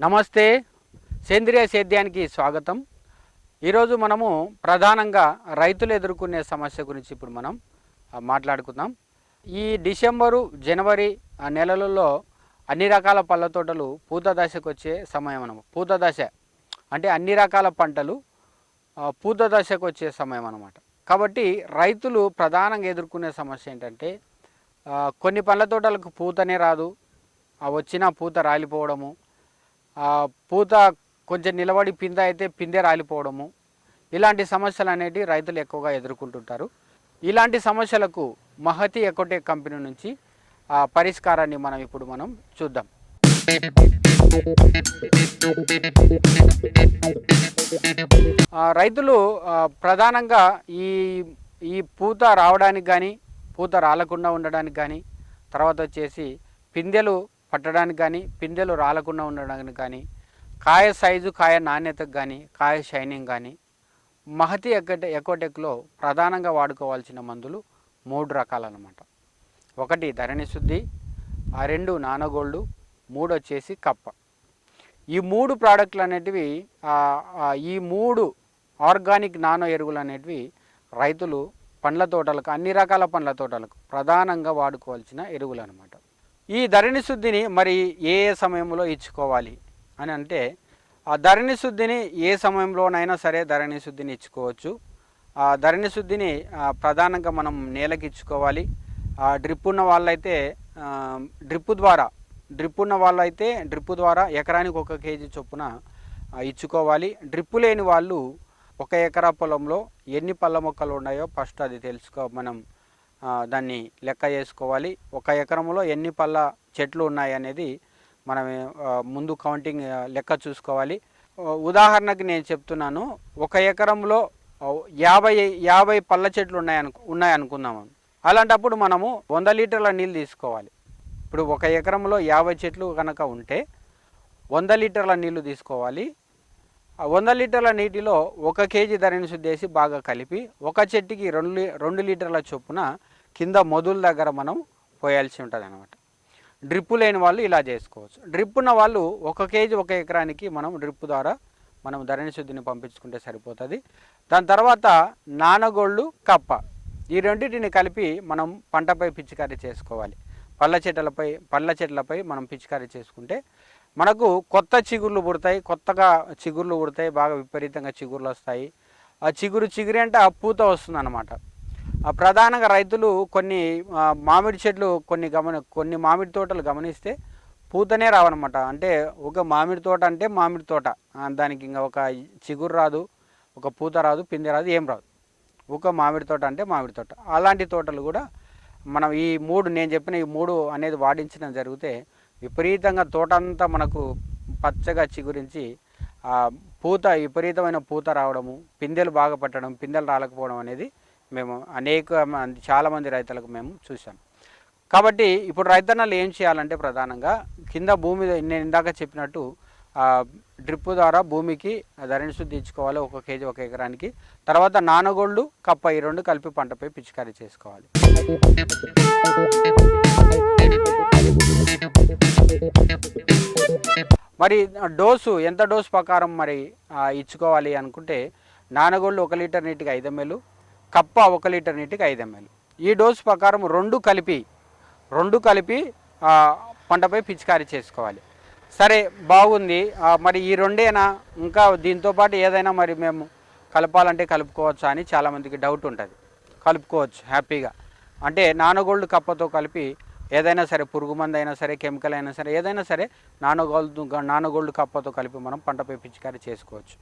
నమస్తే సేంద్రియ సేద్యానికి స్వాగతం ఈరోజు మనము ప్రధానంగా రైతులు ఎదుర్కొనే సమస్య గురించి ఇప్పుడు మనం మాట్లాడుకుందాం. ఈ డిసెంబరు జనవరి నెలలలో అన్ని రకాల పళ్ళ తోటలు పూత దశకు వచ్చే సమయం అనమాట పూత దశ అంటే అన్ని రకాల పంటలు పూత దశకు వచ్చే సమయం అనమాట కాబట్టి రైతులు ప్రధానంగా ఎదుర్కొనే సమస్య ఏంటంటే కొన్ని పండ్ల తోటలకు పూతనే రాదు. వచ్చిన పూత రాలిపోవడము. పూత కొంచెం నిలబడి పిందె అయితే పిందె రాలిపోవడము. ఇలాంటి సమస్యలు అనేటివి రైతులు ఎక్కువగా ఎదుర్కొంటుంటారు. ఇలాంటి సమస్యలకు మహతి ఎకోటెక్ కంపెనీ నుంచి ఆ పరిష్కారాన్ని మనం ఇప్పుడు మనం చూద్దాం. రైతులు ప్రధానంగా ఈ ఈ పూత రావడానికి కానీ పూత రాలకుండా ఉండడానికి కానీ తర్వాత వచ్చేసి పిందెలు పట్టడానికి కానీ పిందెలు రాలకుండా ఉండడానికి కానీ కాయ సైజు కాయ నాణ్యతకు కానీ కాయ షైనింగ్ కానీ మహతి ఎకోటె ఎకోటెక్లో ప్రధానంగా వాడుకోవాల్సిన మందులు మూడు రకాలన్నమాట. ఒకటి ధరణి శుద్ధి ఆ రెండు నానగోల్డు మూడు వచ్చేసి కప్ప. ఈ మూడు ప్రోడక్ట్లు అనేటివి ఈ మూడు ఆర్గానిక్ నానో ఎరువులు అనేటివి రైతులు పండ్ల తోటలకు అన్ని రకాల పండ్ల తోటలకు ప్రధానంగా వాడుకోవాల్సిన ఎరువులు అనమాట ఈ ధరణి శుద్ధిని మరి ఏ ఏ సమయంలో ఇచ్చుకోవాలి? అని అంటే ఆ ధరణి శుద్ధిని ఏ సమయంలోనైనా సరే ధరణి శుద్ధిని ఇచ్చుకోవచ్చు. ఆ ధరణి శుద్ధిని ప్రధానంగా మనం నేలకి ఇచ్చుకోవాలి. ఆ డ్రిప్ ఉన్న వాళ్ళైతే డ్రిప్ ద్వారా డ్రిప్ ఉన్న వాళ్ళైతే డ్రిప్ ద్వారా ఎకరానికి ఒక కేజీ చొప్పున ఇచ్చుకోవాలి. డ్రిప్ లేని వాళ్ళు ఒక ఎకరా పొలంలో ఎన్ని పళ్ళ మొక్కలు ఉన్నాయో ఫస్ట్ అది తెలుసుకో మనం దాన్ని లెక్క చేసుకోవాలి. ఒక ఎకరంలో ఎన్ని పళ్ళ చెట్లు ఉన్నాయి అనేది మనం ముందు కౌంటింగ్ లెక్క చూసుకోవాలి. ఉదాహరణకి నేను చెప్తున్నాను. ఒక ఎకరంలో యాభై యాభై పళ్ళ చెట్లు ఉన్నాయను ఉన్నాయి అలాంటప్పుడు మనము వంద లీటర్ల నీళ్ళు తీసుకోవాలి. ఇప్పుడు ఒక ఎకరంలో యాభై చెట్లు కనుక ఉంటే వంద లీటర్ల నీళ్ళు తీసుకోవాలి. ఆ వంద లీటర్ల నీటిలో ఒక కేజీ ధరని శుద్ధి బాగా కలిపి ఒక చెట్టుకి రెండు రెండు లీటర్ల చొప్పున కింద మొదుల దగ్గర మనం పోయాల్సి ఉంటుంది అనమాట డ్రిప్ లేని వాళ్ళు ఇలా చేసుకోవచ్చు. డ్రిప్ ఉన్న వాళ్ళు ఒక కేజీ ఒక ఎకరానికి మనం డ్రిప్ ద్వారా మనం ధరణి శుద్ధిని పంపించుకుంటే సరిపోతుంది. దాని తర్వాత నానగోళ్ళు కప్ప ఈ రెండింటిని కలిపి మనం పంటపై పిచికారీ చేసుకోవాలి. పళ్ళ చెట్లపై పళ్ళ చెట్లపై మనం పిచికారీ చేసుకుంటే మనకు కొత్త చిగుర్లు పుడతాయి కొత్తగా చిగుర్లు పుడతాయి బాగా విపరీతంగా చిగుర్లు వస్తాయి. ఆ చిగురు చిగురి అంటే ఆ పూత వస్తుంది అనమాట ప్రధానంగా రైతులు కొన్ని మామిడి చెట్లు కొన్ని గమని కొన్ని మామిడి తోటలు గమనిస్తే పూతనే రావనమాట అంటే ఒక మామిడి తోట అంటే మామిడి తోట. దానికి ఇంకా ఒక చిగురు రాదు ఒక పూత రాదు పిందె రాదు ఏం రాదు. ఒక మామిడి తోట అంటే మామిడి తోట. అలాంటి తోటలు కూడా మనం ఈ మూడు నేను చెప్పిన ఈ మూడు అనేది వాడించడం జరిగితే విపరీతంగా తోట అంతా మనకు పచ్చగా చిగురించి ఆ పూత విపరీతమైన పూత రావడము పిందెలు బాగా పట్టడం పిందెలు రాలకపోవడం అనేది మేము అనేక చాలామంది రైతులకు మేము చూసాం కాబట్టి ఇప్పుడు రైతన్నలు ఏం చేయాలంటే ప్రధానంగా కింద భూమి నేను ఇందాక చెప్పినట్టు డ్రిప్ ద్వారా భూమికి ధరణి శుద్ధి ఇచ్చుకోవాలి ఒక కేజీ ఒక ఎకరానికి. తర్వాత నానగోళ్ళు కప్ప ఈ రెండు కలిపి పంటపై పిచికారీ చేసుకోవాలి. మరి డోసు ఎంత డోసు ప్రకారం మరి ఇచ్చుకోవాలి అనుకుంటే నానగోళ్ళు ఒక లీటర్ నీటికి ఐదు ఎంఎల్ కప్ప ఒక లీటర్ నీటికి ఐదు ఎంఎల్. ఈ డోసు ప్రకారం రెండు కలిపి రెండు కలిపి పంటపై పిచికారీ చేసుకోవాలి. సరే బాగుంది. మరి ఈ రెండేనా? ఇంకా దీంతో పాటు ఏదైనా మరి మేము కలపాలంటే కలుపుకోవచ్చా అని చాలామందికి డౌట్ ఉంటుంది. కలుపుకోవచ్చు హ్యాపీగా. అంటే నానగోల్డ్ కప్పతో కలిపి ఏదైనా సరే పురుగు మందు అయినా సరే కెమికల్ అయినా సరే ఏదైనా సరే నానగోల్డ్ నానగోల్డ్ కప్పతో కలిపి మనం పంటపై పిచికారీ చేసుకోవచ్చు.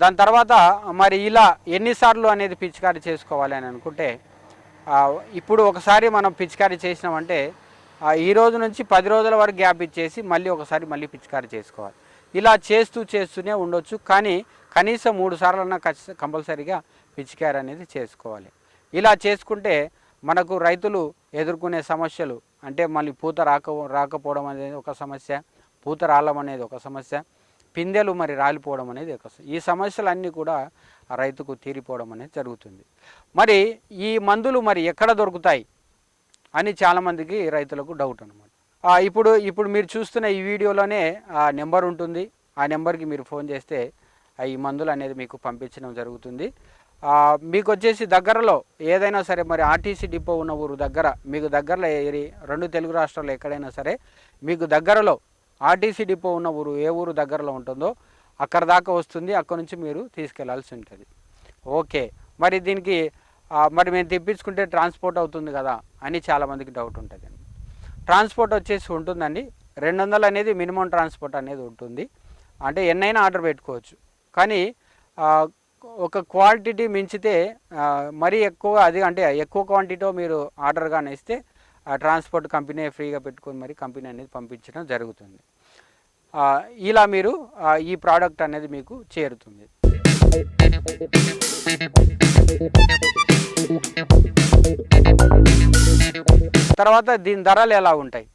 దాని తర్వాత మరి ఇలా ఎన్నిసార్లు అనేది పిచికారీ చేసుకోవాలి అని అనుకుంటే ఇప్పుడు ఒకసారి మనం పిచికారీ చేసినామంటే ఈ రోజు నుంచి పది రోజుల వరకు గ్యాప్ ఇచ్చేసి మళ్ళీ ఒకసారి మళ్ళీ పిచికారీ చేసుకోవాలి. ఇలా చేస్తూ చేస్తూనే ఉండొచ్చు కానీ కనీసం మూడు సార్లన్నా ఖచ్చిత కంపల్సరీగా పిచికారీ అనేది చేసుకోవాలి. ఇలా చేసుకుంటే మనకు రైతులు ఎదుర్కొనే సమస్యలు అంటే మళ్ళీ పూత రాక రాకపోవడం అనేది ఒక సమస్య పూత రావడం అనేది ఒక సమస్య పిందెలు మరి రాలిపోవడం అనేది ఒక ఈ సమస్యలన్నీ కూడా రైతుకు తీరిపోవడం అనేది జరుగుతుంది. మరి ఈ మందులు మరి ఎక్కడ దొరుకుతాయి అని చాలామందికి రైతులకు డౌట్ అనమాట ఇప్పుడు ఇప్పుడు మీరు చూస్తున్న ఈ వీడియోలోనే ఆ నెంబర్ ఉంటుంది. ఆ నెంబర్కి మీరు ఫోన్ చేస్తే ఈ మందులు అనేది మీకు పంపించడం జరుగుతుంది. మీకు వచ్చేసి దగ్గరలో ఏదైనా సరే మరి ఆర్టీసీ డిపో ఉన్న ఊరు దగ్గర మీకు దగ్గరలో ఏరి రెండు తెలుగు రాష్ట్రాల్లో ఎక్కడైనా సరే మీకు దగ్గరలో ఆర్టీసీ డిపో ఉన్న ఊరు ఏ ఊరు దగ్గరలో ఉంటుందో అక్కడ దాకా వస్తుంది. అక్కడ నుంచి మీరు తీసుకెళ్ళాల్సి ఉంటుంది. ఓకే. మరి దీనికి మరి మేము తెప్పించుకుంటే ట్రాన్స్పోర్ట్ అవుతుంది కదా అని చాలామందికి డౌట్ ఉంటుంది. ట్రాన్స్పోర్ట్ వచ్చేసి ఉంటుందండి. రెండు వందలు అనేది మినిమం ట్రాన్స్పోర్ట్ అనేది ఉంటుంది. అంటే ఎన్నైనా ఆర్డర్ పెట్టుకోవచ్చు. కానీ ఒక క్వాంటిటీ మించితే మరీ ఎక్కువ అది అంటే ఎక్కువ క్వాంటిటీతో మీరు ఆర్డర్ కానీ ఇస్తే ట్రాన్స్పోర్ట్ కంపెనీ ఫ్రీగా పెట్టుకొని మరి కంపెనీ అనేది పంపించడం జరుగుతుంది. ఇలా మీరు ఈ ప్రోడక్ట్ అనేది మీకు చేరుతుంది. తర్వాత దీని ధరలు ఎలా ఉంటాయి?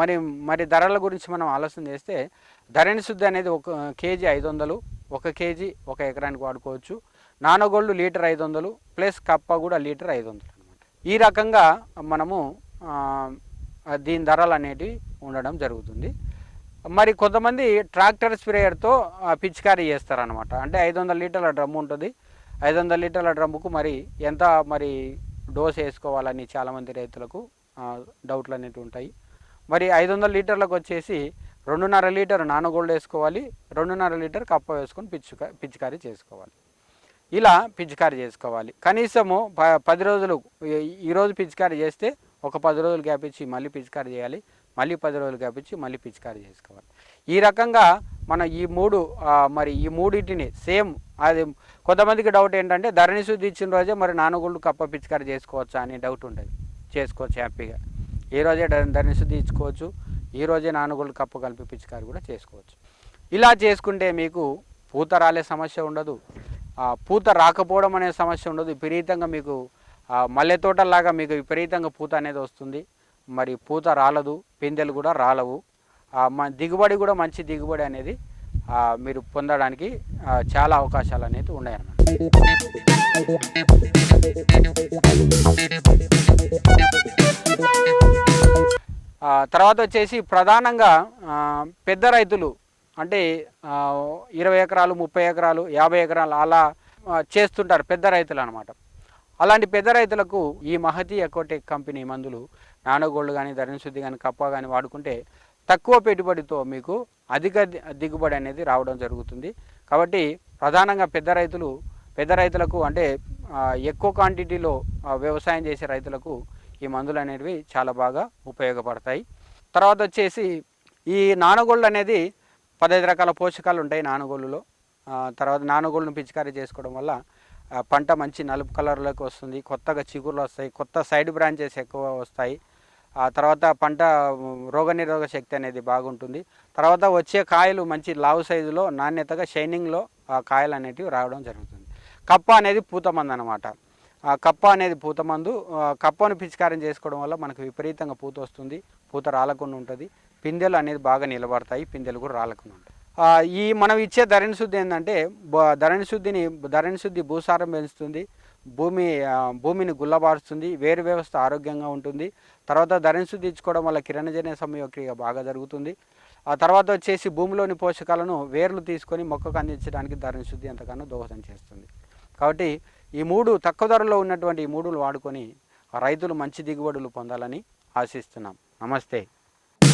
మరి మరి ధరల గురించి మనం ఆలోచన చేస్తే ధరణి శుద్ధి అనేది ఒక కేజీ ఐదు వందలు ఒక కేజీ ఒక ఎకరానికి వాడుకోవచ్చు. నానగోళ్ళు లీటర్ ఐదు వందలు ప్లస్ కప్ప కూడా లీటర్ ఐదు వందలు అనమాట ఈ రకంగా మనము దీని ధరలు అనేటివి ఉండడం జరుగుతుంది. మరి కొంతమంది ట్రాక్టర్ స్ప్రేయర్తో పిచికారీ చేస్తారనమాట అంటే ఐదు వందల లీటర్ల డ్రమ్ము ఉంటుంది. ఐదు వందల లీటర్ల డ్రమ్ముకు మరి ఎంత మరి డోస్ వేసుకోవాలని చాలామంది రైతులకు డౌట్లు అనేవి ఉంటాయి. మరి ఐదు వందల లీటర్లకు వచ్చేసి రెండున్నర లీటర్ నానగోల్డ్ వేసుకోవాలి. రెండున్నర లీటర్ కప్ప వేసుకొని పిచ్చుక పిచికారీ చేసుకోవాలి. ఇలా పిచికారీ చేసుకోవాలి. కనీసము ప పది రోజులు ఈ- ఈరోజు పిచికారీ చేస్తే ఒక పది రోజులు గ్యాప్ ఇచ్చి మళ్ళీ పిచికారీ చేయాలి మళ్ళీ పది రోజులు గ్యాప్ ఇచ్చి మళ్ళీ పిచికారీ చేసుకోవాలి. ఈ రకంగా మన ఈ మూడు మరి ఈ మూడింటిని సేమ్ అది కొంతమందికి డౌట్ ఏంటంటే ధరణి శుద్ధి ఇచ్చిన రోజే మరి నానుగుళ్ళు కప్ప పిచికారీ చేసుకోవచ్చా అనే డౌట్ ఉంటుంది చేసుకోవచ్చు హ్యాపీగా. ఈ రోజే ధరణి శుద్ధి ఇచ్చుకోవచ్చు ఈ రోజే నానుగుళ్ళు కప్ప కలిపి పిచికారీ కూడా చేసుకోవచ్చు. ఇలా చేసుకుంటే మీకు పూత రాలే సమస్య ఉండదు. పూత రాకపోవడం అనే సమస్య ఉండదు. విపరీతంగా మీకు మల్లె తోటలాగా మీకు విపరీతంగా పూత అనేది వస్తుంది. మరి పూత రాలదు పిందెలు కూడా రాలవు. దిగుబడి కూడా మంచి దిగుబడి అనేది మీరు పొందడానికి చాలా అవకాశాలు అనేది ఉన్నాయన్నమాట. తర్వాత వచ్చేసి ప్రధానంగా పెద్ద రైతులు అంటే ఇరవై ఎకరాలు ముప్పై ఎకరాలు యాభై ఎకరాలు అలా చేస్తుంటారు పెద్ద రైతులు అనమాట అలాంటి పెద్ద రైతులకు ఈ మహతి ఎకోటెక్ కంపెనీ మందులు నానగోళ్ళు కానీ ధరణశుద్ధి కానీ కప్ప కానీ వాడుకుంటే తక్కువ పెట్టుబడితో మీకు అధిక ది- దిగుబడి అనేది రావడం జరుగుతుంది. కాబట్టి ప్రధానంగా పెద్ద రైతులు పెద్ద రైతులకు అంటే ఎక్కువ క్వాంటిటీలో వ్యవసాయం చేసే రైతులకు ఈ మందులు అనేవి చాలా బాగా ఉపయోగపడతాయి. తర్వాత వచ్చేసి ఈ నానగోళ్ళు అనేది పదహైదు రకాల పోషకాలు ఉంటాయి నానగోళ్ళులో తర్వాత నానగోళ్ళను పిచికారీ చేసుకోవడం వల్ల పంట మంచి నలుపు కలర్లోకి వస్తుంది కొత్తగా చిగుర్లు వస్తాయి కొత్త సైడ్ బ్రాంచెస్ ఎక్కువ వస్తాయి. ఆ తర్వాత పంట రోగనిరోధక శక్తి అనేది బాగుంటుంది. తర్వాత వచ్చే కాయలు మంచి లావు సైజులో నాణ్యతగా షైనింగ్లో ఆ కాయలు అనేటివి రావడం జరుగుతుంది. కప్ప అనేది పూతమందు అనమాట ఆ కప్ప అనేది పూతమందు కప్పను పిచికారం చేసుకోవడం వల్ల మనకు విపరీతంగా పూత వస్తుంది పూత రాలకుండా ఉంటుంది. పిందెలు అనేది బాగా నిలబడతాయి పిందెలు కూడా రాలకుండా ఉంటాయి. ఈ మనం ఇచ్చే ధరణి శుద్ధి ఏంటంటే బ- ధరణి శుద్ధిని ధరణి శుద్ధి భూసారం పెంచుతుంది భూమి భూమిని గుల్లబారుస్తుంది వేరు వ్యవస్థ ఆరోగ్యంగా ఉంటుంది. తర్వాత ధరణి శుద్ధి ఇచ్చుకోవడం వల్ల కిరణజన్య సమయక్రియ బాగా జరుగుతుంది. ఆ తర్వాత వచ్చేసి భూమిలోని పోషకాలను వేర్లు తీసుకొని మొక్కకు అందించడానికి ధరణి శుద్ధి ఎంతగానో దోహదం చేస్తుంది. కాబట్టి ఈ మూడు తక్కువ ధరలో ఉన్నటువంటి ఈ మూడులు వాడుకొని రైతులు మంచి దిగుబడులు పొందాలని ఆశిస్తున్నాం. నమస్తే.